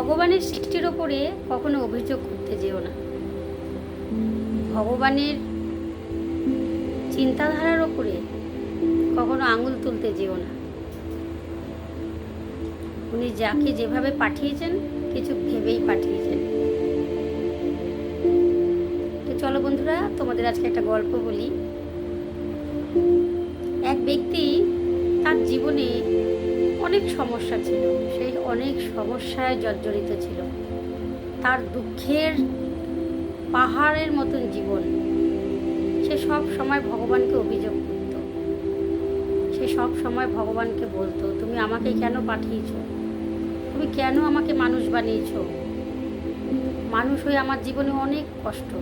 ভগবানের সৃষ্টির ওপরে কখনো অভিযোগ করতে যেও না। ভগবানের চিন্তাধারার ওপরে কখনো আঙুল তুলতে যেও না। উনি যাকে যেভাবে পাঠিয়েছেন, কিছু ভেবেই পাঠিয়েছেন। তো চলো বন্ধুরা, তোমাদের আজকে একটা গল্প বলি। এক ব্যক্তি তার জীবনে অনেক সমস্যা ছিল। সেই অনেক সমস্যায় জর্জরিত ছিল। তার দুঃখের পাহাড়ের মতন জীবন। সে সব সময় ভগবানকে অভিযোগ করত। সে সব সময় ভগবানকে বলতো, তুমি আমাকে কেন পাঠিয়েছ? তুমি কেন আমাকে মানুষ বানিয়েছো? মানুষ হয়ে আমার জীবনে অনেক কষ্ট।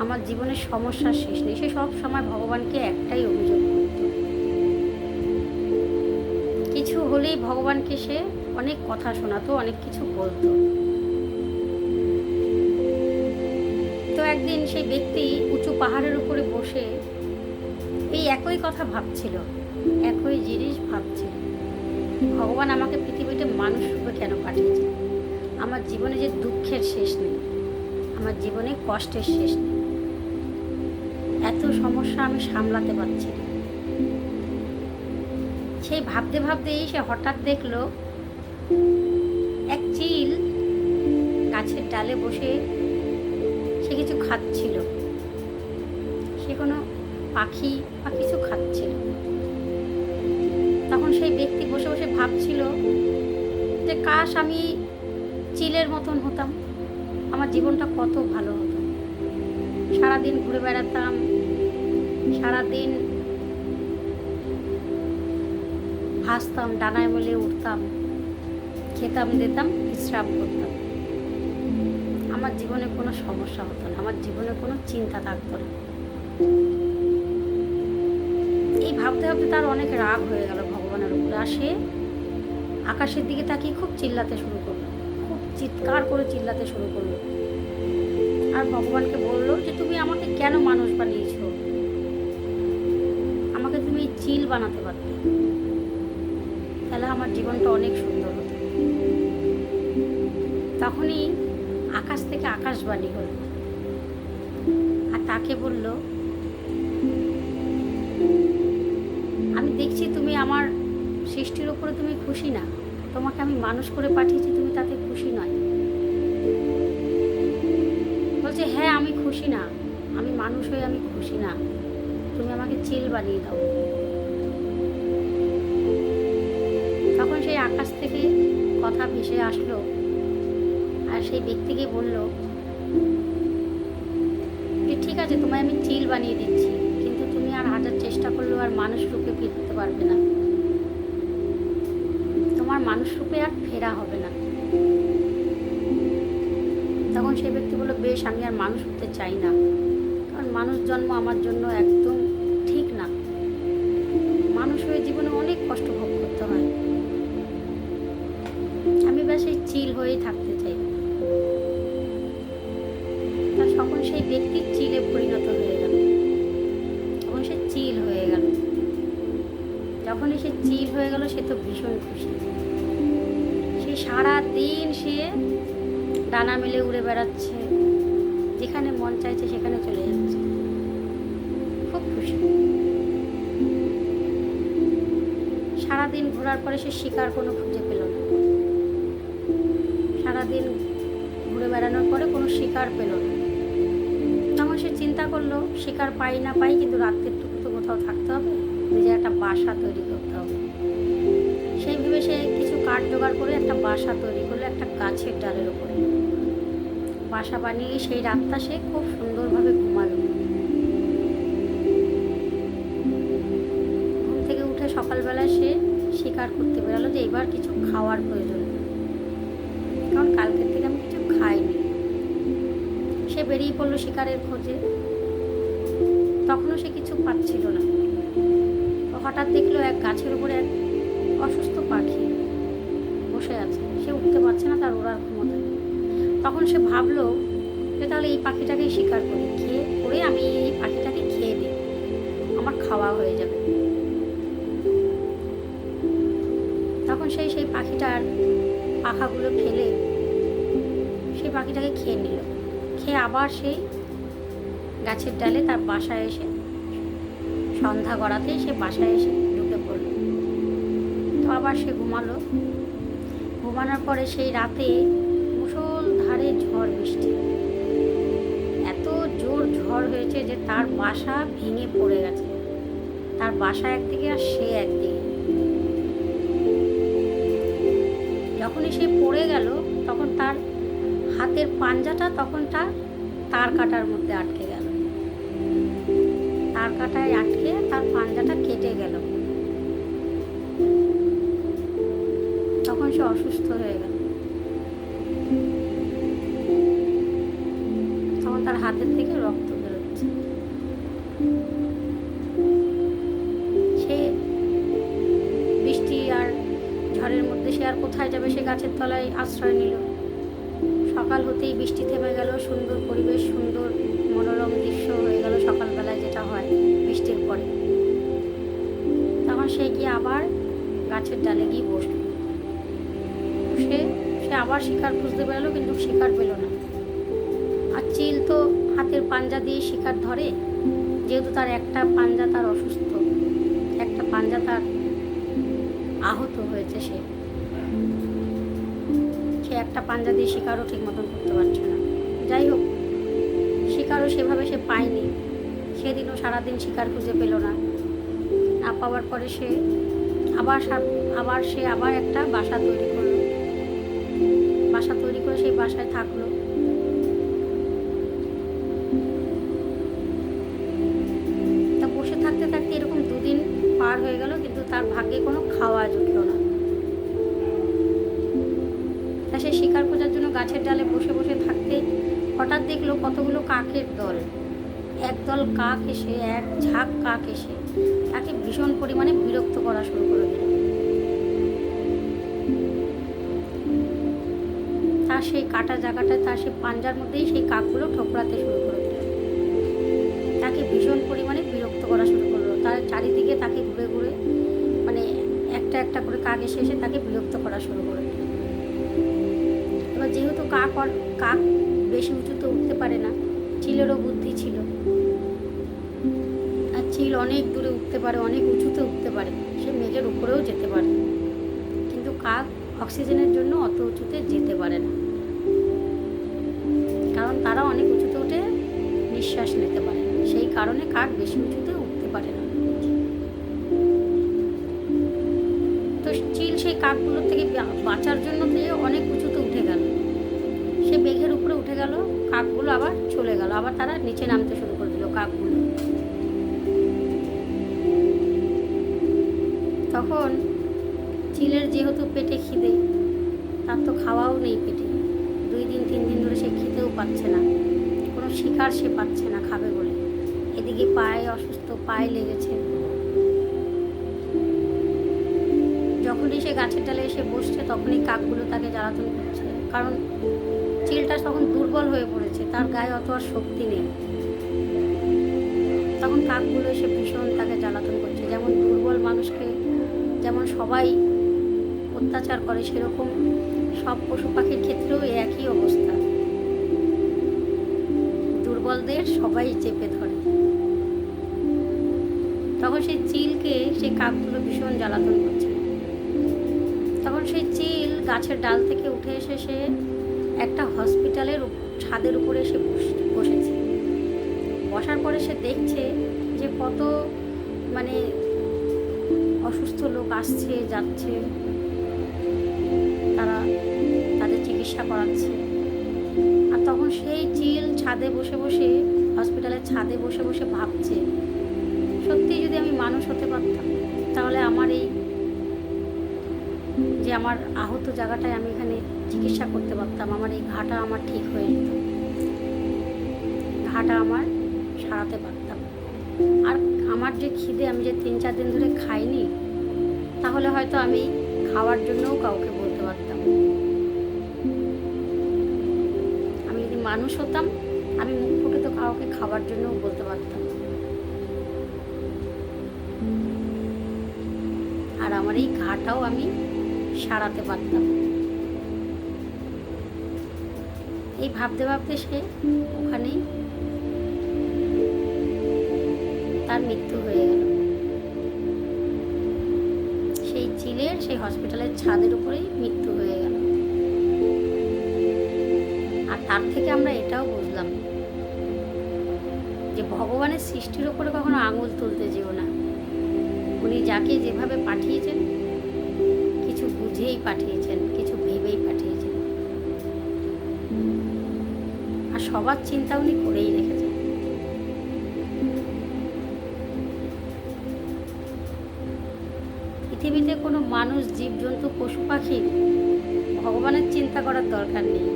আমার জীবনের সমস্যার শেষ নেই। সে সব সময় ভগবানকে একটাই অভিযোগ করত। হলেই ভগবানকে সে অনেক কথা শোনাতো, অনেক কিছু বলতো। তো একদিন সেই ব্যক্তি উঁচু পাহাড়ের উপরে বসে এই একই কথা ভাবছিল, একই জিনিস ভাবছিল। ভগবান আমাকে পৃথিবীতে মানুষ রূপে কেন পাঠিয়েছে? আমার জীবনে যে দুঃখের শেষ নেই, আমার জীবনে কষ্টের শেষ নেই। এত সমস্যা আমি সামলাতে পারছি না। সেই ভাবতে ভাবতেই সে হঠাৎ দেখল এক চিল গাছের ডালে বসে সে কিছু খাচ্ছিল। সে কোনো পাখি বা কিছু খাচ্ছিল। তখন সেই ব্যক্তি বসে বসে ভাবছিল যে, কাশ আমি চিলের মতন হতাম। আমার জীবনটা কত ভালো হতো। সারাদিন ঘুরে বেড়াতাম, সারাদিন ভাসতাম ডানায় বলে উঠতাম, খেতাম, দিতাম, বিশ্রাম করতাম। আমার জীবনে কোনো সমস্যা হতো না, আমার জীবনে কোনো চিন্তা থাকতো না। এই ভাবতে ভাবতে তার অনেক রাগ হয়ে গেল ভগবানের উপরে, আর সে আকাশের দিকে তাকিয়ে খুব চিল্লাতে শুরু করল, খুব চিৎকার করে চিল্লাতে শুরু করল। আর ভগবানকে বলল যে, তুমি আমাকে কেন মানুষ বানিয়েছো? আমাকে তুমি চিল বানাতে পারতে। তাহলে আমার জীবনটা অনেক সুন্দর হতো। তখনই আকাশ থেকে আকাশবাণী হলো। আর তাকে বলল, আমি দেখছি তুমি আমার সৃষ্টির উপরে তুমি খুশি না। তোমাকে আমি মানুষ করে পাঠিয়েছি, তুমি তাতে খুশি নয়। বলছে হ্যাঁ আমি খুশি না। আমি মানুষ হয়ে আমি খুশি না। তুমি আমাকে চিল বানিয়ে দাও। তখন সেই আকাশ থেকে কথা ভেসে আসলো আর সেই ব্যক্তিকে বলল, যে ঠিক আছে, তোমায় আমি চিল বানিয়ে দিচ্ছি, কিন্তু তুমি আর হাজার চেষ্টা করলেও আর মানুষ রূপে ফিরতে পারবে না। তোমার মানুষ রূপে আর ফেরা হবে না। তখন সেই ব্যক্তি বলল, বেশ, আমি আর মানুষ হতে চাই না, কারণ মানুষ জন্ম আমার জন্য একদম ঠিক না। মানুষ হয়ে জীবনে অনেক কষ্ট ভোগ চিল হয়েই থাকতে চাই। তা তখন সেই ব্যক্তি চিলে পরিণত হয়ে গেল। তখন সে চিল হয়ে গেল। যখনই সে চিল হয়ে গেল, সে তো ভীষণ খুশি। সে সারা দিন সে ডানা মেলে উড়ে বেড়াচ্ছে। যেখানে মন চাইছে সেখানে চলে যাচ্ছে। খুব খুশি। সারাদিন ঘোরার পরে সে শিকার কোনো খুঁজে সারাদিন ঘুরে বেড়ানোর পরে কোনো শিকার পেল না। তখন সে চিন্তা করল, শিকার পাই না পাই কিন্তু রাত্রেরটুকু তো কোথাও থাকতে হবে, নিজের একটা বাসা তৈরি করতে হবে। সেই ভেবে সে কিছু কাঠ জোগাড় করে একটা বাসা তৈরি করল একটা গাছের ডালের উপরে। বাসা বানিয়ে সেই রাতটা সে খুব সুন্দরভাবে ঘুমালো। ঘুম থেকে উঠে সকালবেলা সে শিকার করতে বেরোলো যে এবার কিছু খাওয়ার প্রয়োজন বেরিয়ে পড়ল শিকারের খোঁজে। তখনও সে কিছু পাচ্ছিল না। হঠাৎ দেখল এক গাছের উপরে এক অসুস্থ পাখি বসে আছে। সে উঠতে পারছে না, তার ওড়ার ক্ষমতা তখন সে ভাবলো যে তাহলে এই পাখিটাকেই শিকার করি। খেয়ে করে আমি এই পাখিটাকে খেয়ে দিই। আমার খাওয়া হয়ে যাবে। তখন সেই সেই পাখিটার পাখাগুলো ফেলে সেই পাখিটাকে খেয়ে নিল। খেয়ে আবার সেই গাছের ডালে তার বাসায় এসে সন্ধ্যা গড়াতে সে বাসায় এসে ঢুকে পড়ল। তো আবার সে ঘুমালো। ঘুমানোর পরে সেই রাতে মুষলধারে ঝড় বৃষ্টি। এত জোর ঝড় হয়েছে যে তার বাসা ভেঙে পড়ে গেছে। তার বাসা একদিকে আর সে একদিকে। যখনই সে পড়ে গেল হাতের পাঞ্জাটা তখন তার তার কাটার মধ্যে আটকে গেল। তার কাটায় আটকে তার পাঞ্জাটা কেটে গেল। তখন সে অসুস্থ হয়ে গেল। তখন তার হাতের থেকে রক্ত বেরোচ্ছে। সে বৃষ্টি আর ঝড়ের মধ্যে সে আর কোথায় যাবে সে গাছের তলায় আশ্রয় নিল। সকাল হতেই বৃষ্টি থেমে গেল, সুন্দর পরিবেশ, সুন্দর মনোরম দৃশ্য হয়ে গেল সকালবেলায় যেটা হয় বৃষ্টির পরে। তখন সে গিয়ে আবার গাছের ডালে গিয়ে বসল। সে সে আবার শিকার খুঁজতে বেরোলো, কিন্তু শিকার পেল না। আর চিল তো হাতের পাঞ্জা দিয়ে শিকার ধরে, যেহেতু তার একটা পাঞ্জা তার অসুস্থ, একটা পাঞ্জা তার আহত হয়েছে সে। সে একটা পাঞ্জা দিয়ে শিকারও ঠিক মতন করতে পারছে না। যাই হোক, শিকারও সেভাবে সে পায়নি। সেদিনও সারাদিন শিকার খুঁজে পেল না। না পাওয়ার পরে সে আবার আবার সে আবার একটা বাসা তৈরি করল। বাসা তৈরি করে সেই বাসায় থাকল। তা বসে থাকতে থাকতে এরকম দুদিন পার হয়ে গেল, কিন্তু তার ভাগ্যে কোনো খাওয়া জুটলো গাছের ডালে বসে বসে থাকতে হঠাৎ দেখল কতগুলো কাকের দল। একদল কাক এসে, এক ঝাঁক কাক এসে তাকে ভীষণ পরিমাণে বিরক্ত করা শুরু করে দিল। তার সেই কাটা জায়গাটায় তার সেই পাঞ্জার মধ্যেই সেই কাকগুলো ঠোকরাতে শুরু করে দিল। তাকে ভীষণ পরিমাণে বিরক্ত করা শুরু করল। তার চারিদিকে তাকে ঘুরে ঘুরে মানে একটা একটা করে কাক এসে এসে তাকে বিরক্ত করা শুরু করে দিল। যেহেতু কাক কাক বেশি উঁচুতে উঠতে পারে না, চিলেরও বুদ্ধি ছিল। আর চিল অনেক দূরে উঠতে পারে, অনেক উঁচুতে উঠতে পারে, সে মেঘের উপরেও যেতে পারে। কিন্তু কাক অক্সিজেনের জন্য অত উঁচুতে যেতে পারে না। কারণ তারা অনেক উঁচুতে উঠে নিঃশ্বাস নিতে পারে, সেই কারণে কাক বেশি উঁচুতে উঠতে পারে না। তো চিল সেই কাকগুলোর থেকে বাঁচার জন্য সে কাকগুলো আবার চলে গেল। আবার তারা নিচে নামতে শুরু করে দিল কাকগুলো। তখন চিলের যেহেতু পেটে খিদে, তার তো খাওয়াও নেই পেটে। দুই দিন, তিন দিন ধরে সে খেতেও পাচ্ছে না। কোনো শিকার সে পাচ্ছে না, খাবে বলে। এদিকে পায়ে অসুস্থ, পায়ে লেগেছে। যখনই সে গাছের ডালে এসে বসছে, তখনই কাকগুলো তাকে জ্বালাতন করছে। কারণ চিলটা তখন দুর্বল হয়ে পড়েছে, তার গায়ে অত আর শক্তি নেই। তখন কাকগুলো এসে ভীষণ তাকে জ্বালাতন করছে। যেমন দুর্বল মানুষকে যেমন সবাই অত্যাচার করে, সেরকম সব পশু পাখির ক্ষেত্রেও একই অবস্থা। দুর্বলদের সবাই চেপে ধরে। তখন সেই চিলকে, সেই কাকগুলো ভীষণ জ্বালাতন করছে। তখন সেই চিল গাছের ডাল থেকে উঠে এসে সে একটা হসপিটালের ছাদের উপরে বস- বসেছে। বসার পরে সে দেখছে যে কত মানে অসুস্থ লোক আসছে, যাচ্ছে। তারা তাদের চিকিৎসা করাচ্ছে। আর তখন সেই চিল ছাদে বসে বসে, হসপিটালের ছাদে বসে বসে ভাবছে, সত্যি যদি আমি মানুষ হতে পারতাম, তাহলে আমার এই যে আমার আহত জায়গাটায় আমি এখানে চিকিৎসা করতে পারতাম। আমার এই ঘাটা আমার ঠিক হয়ে যেত। ঘাটা আমার সারাতে পারতাম। আর আমার যে খিদে আমি যে তিন চার দিন ধরে খাইনি, তাহলে হয়তো আমি খাওয়ার জন্যও কাউকে বলতে পারতাম। আমি যদি মানুষ হতাম, আমি মুখ ফুটে তো কাউকে খাওয়ার জন্যও বলতে পারতাম। আর আমার এই ঘাটাও আমি সারাতে পারতাম। এই ভাবতে ভাবতে সে ওখানেই তার মৃত্যু হয়ে গেল। সেই চিলের, সেই হসপিটালের ছাদের উপরেই মৃত্যু হয়ে গেল। আর তার থেকে আমরা এটাও বুঝলাম যে ভগবানের সৃষ্টির ওপরে কখনো আঙুল তুলতে যেও না। উনি যাকে যেভাবে পাঠিয়েছেন, কিছু বুঝেই পাঠিয়েছেন। সবার চিন্তা উনি করেই রেখেছেন। পৃথিবীতে কোনো মানুষ, জীবজন্তু, পশু পাখি ভগবানের চিন্তা করার দরকার নেই।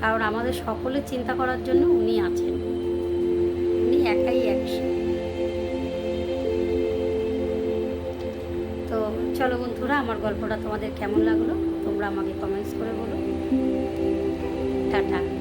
কারণ আমাদের সকলের চিন্তা করার জন্য উনি আছেন। উনি একাই একশো। তো চলো বন্ধুরা, আমার গল্পটা তোমাদের কেমন লাগল? তোমরা আমাকে কমেন্টস করে বলো। 看看。